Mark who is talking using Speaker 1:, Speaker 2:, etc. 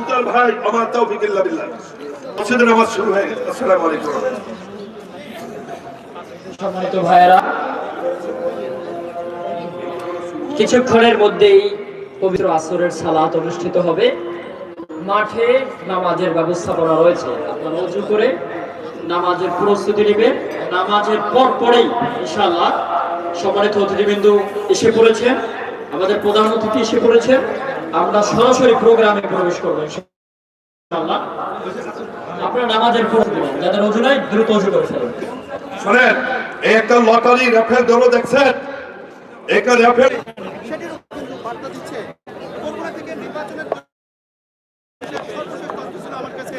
Speaker 1: সুলতান ভাই, আমার তৌফিক ইল্লা বিল্লাহ। মসজিদের নামাজ শুরু হয়ে গেছে। আসসালামু আলাইকুম।
Speaker 2: সম্মানিত ভাইয়েরা, কিছুক্ষণের মধ্যেই পবিত্র আসরের সালাত অনুষ্ঠিত হবে। মাঠে নামাজের ব্যবস্থাপনা রয়েছে। আপনারা উজু করে নামাজের প্রস্তুতি নেবেন। নামাজের পর পরেই ইনশাআল্লাহ, সম্মানিত অতিথিবৃন্দু এসে পড়েছেন। আমাদের প্রধান অতিথি এসে পড়েছেন। আমরা সরাসরি প্রোগ্রামে প্রবেশ করব ইনশাআল্লাহ। আপনারা নামাজের প্রস্তুতি নেন যাদের অজু নাই দ্রুত অজু করে ফেলুন।
Speaker 1: শোনেন এই একটা লটারি রেফেল দল দেখছেন? একটা রেফেল
Speaker 3: সেটির বার্তা দিচ্ছে। বগুড়া থেকে নির্বাচনের সর্বশেষ তথ্য ছিল আমার কাছে।